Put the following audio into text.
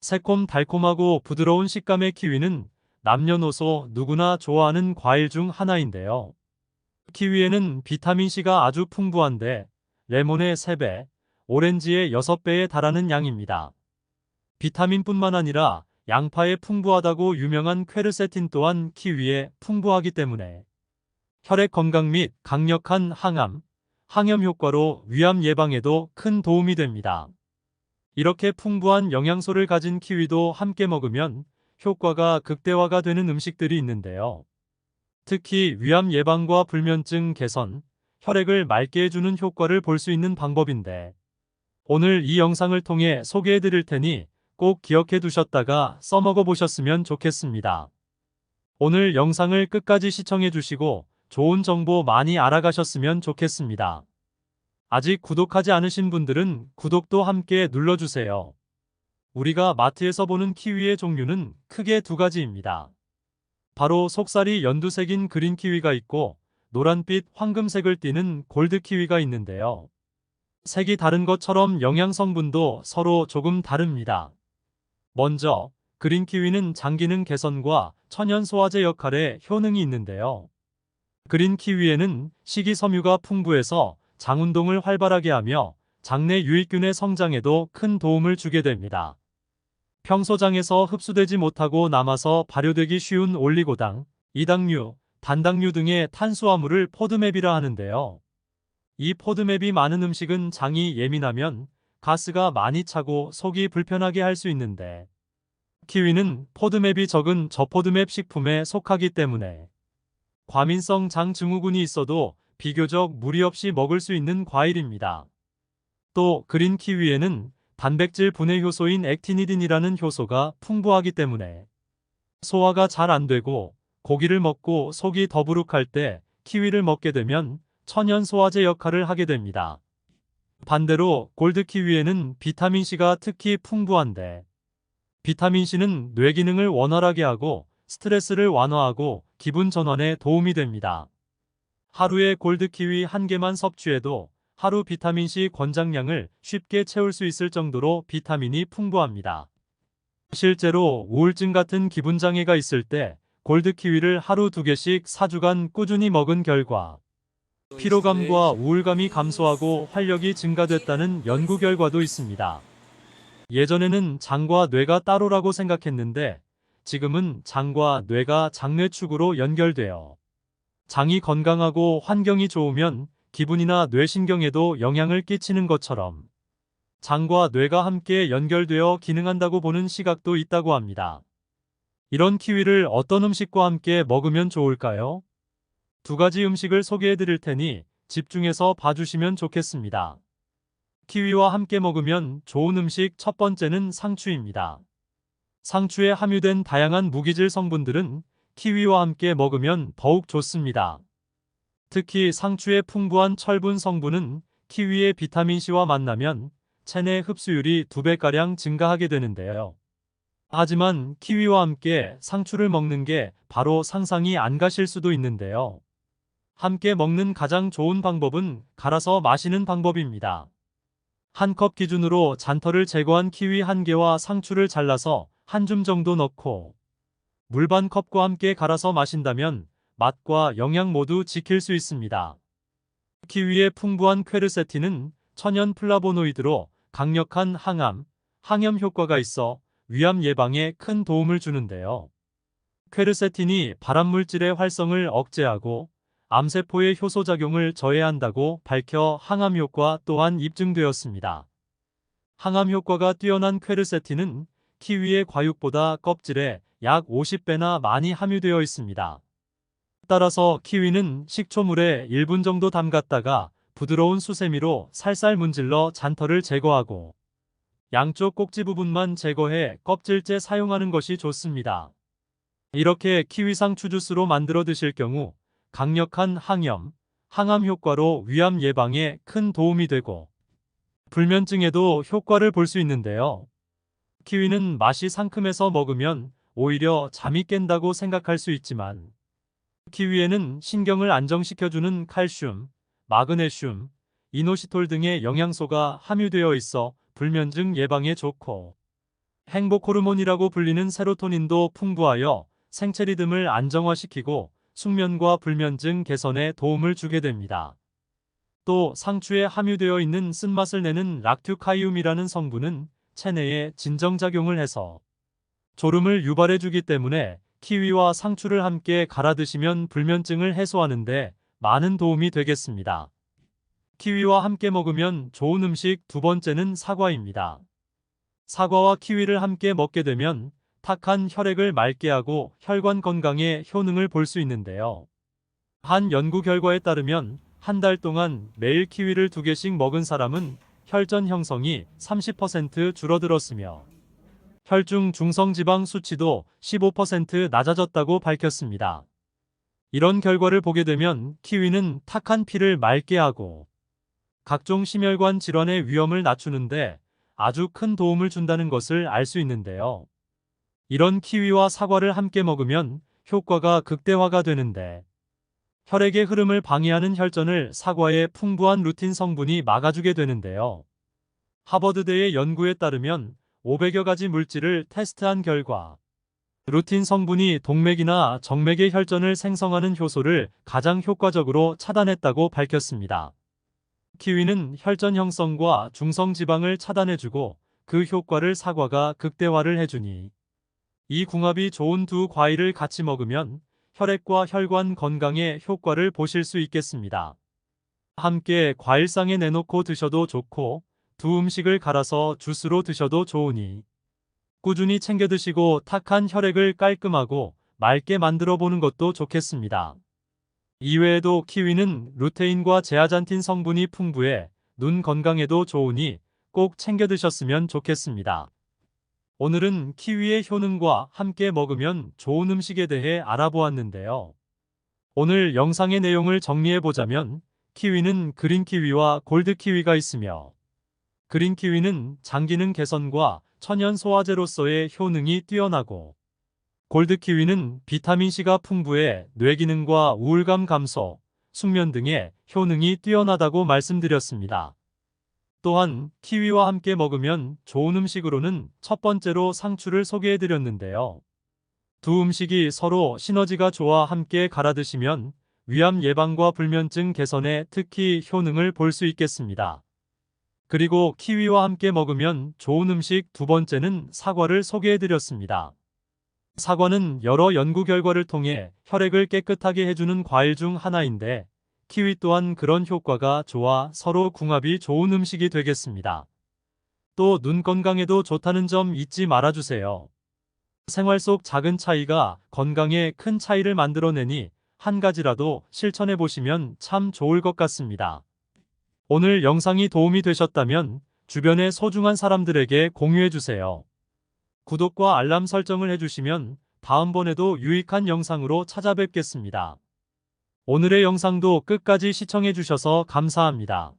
새콤달콤하고 부드러운 식감의 키위는 남녀노소 누구나 좋아하는 과일 중 하나인데요. 키위에는 비타민C가 아주 풍부한데 레몬의 3배, 오렌지의 6배에 달하는 양입니다. 비타민뿐만 아니라 양파에 풍부하다고 유명한 퀘르세틴 또한 키위에 풍부하기 때문에 혈액 건강 및 강력한 항암, 항염 효과로 위암 예방에도 큰 도움이 됩니다. 이렇게 풍부한 영양소를 가진 키위도 함께 먹으면 효과가 극대화가 되는 음식들이 있는데요. 특히 위암 예방과 불면증 개선, 혈액을 맑게 해주는 효과를 볼 수 있는 방법인데 오늘 이 영상을 통해 소개해 드릴 테니 꼭 기억해 두셨다가 써먹어 보셨으면 좋겠습니다. 오늘 영상을 끝까지 시청해 주시고 좋은 정보 많이 알아가셨으면 좋겠습니다. 아직 구독하지 않으신 분들은 구독도 함께 눌러주세요. 우리가 마트에서 보는 키위의 종류는 크게 두 가지입니다. 바로 속살이 연두색인 그린 키위가 있고 노란빛 황금색을 띠는 골드 키위가 있는데요. 색이 다른 것처럼 영양 성분도 서로 조금 다릅니다. 먼저 그린 키위는 장기능 개선과 천연 소화제 역할에 효능이 있는데요. 그린 키위에는 식이섬유가 풍부해서 장 운동을 활발하게 하며 장내 유익균의 성장에도 큰 도움을 주게 됩니다. 평소 장에서 흡수되지 못하고 남아서 발효되기 쉬운 올리고당, 이당류, 단당류 등의 탄수화물을 포드맵이라 하는데요. 이 포드맵이 많은 음식은 장이 예민하면 가스가 많이 차고 속이 불편하게 할 수 있는데 키위는 포드맵이 적은 저포드맵 식품에 속하기 때문에 과민성 장 증후군이 있어도 비교적 무리 없이 먹을 수 있는 과일입니다. 또 그린 키위에는 단백질 분해 효소인 액티니딘이라는 효소가 풍부하기 때문에 소화가 잘 안 되고 고기를 먹고 속이 더부룩할 때 키위를 먹게 되면 천연 소화제 역할을 하게 됩니다. 반대로 골드 키위에는 비타민C가 특히 풍부한데 비타민C는 뇌 기능을 원활하게 하고 스트레스를 완화하고 기분 전환에 도움이 됩니다. 하루에 골드 키위 한 개만 섭취해도 하루 비타민C 권장량을 쉽게 채울 수 있을 정도로 비타민이 풍부합니다. 실제로 우울증 같은 기분 장애가 있을 때 골드 키위를 하루 두 개씩 4주간 꾸준히 먹은 결과 피로감과 우울감이 감소하고 활력이 증가됐다는 연구 결과도 있습니다. 예전에는 장과 뇌가 따로라고 생각했는데 지금은 장과 뇌가 장뇌축으로 연결되어 장이 건강하고 환경이 좋으면 기분이나 뇌신경에도 영향을 끼치는 것처럼 장과 뇌가 함께 연결되어 기능한다고 보는 시각도 있다고 합니다. 이런 키위를 어떤 음식과 함께 먹으면 좋을까요? 두 가지 음식을 소개해 드릴 테니 집중해서 봐주시면 좋겠습니다. 키위와 함께 먹으면 좋은 음식 첫 번째는 상추입니다. 상추에 함유된 다양한 무기질 성분들은 키위와 함께 먹으면 더욱 좋습니다. 특히 상추의 풍부한 철분 성분은 키위의 비타민C와 만나면 체내 흡수율이 2배가량 증가하게 되는데요. 하지만 키위와 함께 상추를 먹는 게 바로 상상이 안 가실 수도 있는데요. 함께 먹는 가장 좋은 방법은 갈아서 마시는 방법입니다. 한 컵 기준으로 잔털을 제거한 키위 한 개와 상추를 잘라서 한 줌 정도 넣고 물 반 컵과 함께 갈아서 마신다면 맛과 영양 모두 지킬 수 있습니다. 키위의 풍부한 퀘르세틴은 천연 플라보노이드로 강력한 항암, 항염 효과가 있어 위암 예방에 큰 도움을 주는데요. 퀘르세틴이 발암물질의 활성을 억제하고 암세포의 효소작용을 저해한다고 밝혀 항암 효과 또한 입증되었습니다. 항암 효과가 뛰어난 퀘르세틴은 키위의 과육보다 껍질에 약 50배나 많이 함유되어 있습니다. 따라서 키위는 식초물에 1분 정도 담갔다가 부드러운 수세미로 살살 문질러 잔털을 제거하고 양쪽 꼭지 부분만 제거해 껍질째 사용하는 것이 좋습니다. 이렇게 키위상 추주스로 만들어 드실 경우 강력한 항염, 항암 효과로 위암 예방에 큰 도움이 되고 불면증에도 효과를 볼 수 있는데요. 키위는 맛이 상큼해서 먹으면 오히려 잠이 깬다고 생각할 수 있지만 키위에는 신경을 안정시켜주는 칼슘, 마그네슘, 이노시톨 등의 영양소가 함유되어 있어 불면증 예방에 좋고 행복 호르몬이라고 불리는 세로토닌도 풍부하여 생체 리듬을 안정화시키고 숙면과 불면증 개선에 도움을 주게 됩니다. 또 상추에 함유되어 있는 쓴맛을 내는 락튜카이움이라는 성분은 체내에 진정작용을 해서 졸음을 유발해 주기 때문에 키위와 상추를 함께 갈아 드시면 불면증을 해소하는데 많은 도움이 되겠습니다. 키위와 함께 먹으면 좋은 음식 두 번째는 사과입니다. 사과와 키위를 함께 먹게 되면 탁한 혈액을 맑게 하고 혈관 건강에 효능을 볼 수 있는데요. 한 연구 결과에 따르면 한 달 동안 매일 키위를 두 개씩 먹은 사람은 혈전 형성이 30% 줄어들었으며 혈중 중성지방 수치도 15% 낮아졌다고 밝혔습니다. 이런 결과를 보게 되면 키위는 탁한 피를 맑게 하고 각종 심혈관 질환의 위험을 낮추는데 아주 큰 도움을 준다는 것을 알 수 있는데요. 이런 키위와 사과를 함께 먹으면 효과가 극대화가 되는데 혈액의 흐름을 방해하는 혈전을 사과의 풍부한 루틴 성분이 막아주게 되는데요. 하버드대의 연구에 따르면 500여 가지 물질을 테스트한 결과 루틴 성분이 동맥이나 정맥의 혈전을 생성하는 효소를 가장 효과적으로 차단했다고 밝혔습니다. 키위는 혈전 형성과 중성 지방을 차단해주고 그 효과를 사과가 극대화를 해주니 이 궁합이 좋은 두 과일을 같이 먹으면 혈액과 혈관 건강에 효과를 보실 수 있겠습니다. 함께 과일상에 내놓고 드셔도 좋고 두 음식을 갈아서 주스로 드셔도 좋으니 꾸준히 챙겨 드시고 탁한 혈액을 깔끔하고 맑게 만들어 보는 것도 좋겠습니다. 이외에도 키위는 루테인과 제아잔틴 성분이 풍부해 눈 건강에도 좋으니 꼭 챙겨 드셨으면 좋겠습니다. 오늘은 키위의 효능과 함께 먹으면 좋은 음식에 대해 알아보았는데요. 오늘 영상의 내용을 정리해 보자면 키위는 그린 키위와 골드 키위가 있으며 그린 키위는 장기능 개선과 천연 소화제로서의 효능이 뛰어나고 골드 키위는 비타민C가 풍부해 뇌기능과 우울감 감소, 숙면 등의 효능이 뛰어나다고 말씀드렸습니다. 또한 키위와 함께 먹으면 좋은 음식으로는 첫 번째로 상추를 소개해 드렸는데요. 두 음식이 서로 시너지가 좋아 함께 갈아 드시면 위암 예방과 불면증 개선에 특히 효능을 볼 수 있겠습니다. 그리고 키위와 함께 먹으면 좋은 음식 두 번째는 사과를 소개해 드렸습니다. 사과는 여러 연구 결과를 통해 혈액을 깨끗하게 해주는 과일 중 하나인데 키위 또한 그런 효과가 좋아 서로 궁합이 좋은 음식이 되겠습니다. 또 눈 건강에도 좋다는 점 잊지 말아주세요. 생활 속 작은 차이가 건강에 큰 차이를 만들어내니 한 가지라도 실천해 보시면 참 좋을 것 같습니다. 오늘 영상이 도움이 되셨다면 주변의 소중한 사람들에게 공유해 주세요. 구독과 알람 설정을 해주시면 다음번에도 유익한 영상으로 찾아뵙겠습니다. 오늘의 영상도 끝까지 시청해주셔서 감사합니다.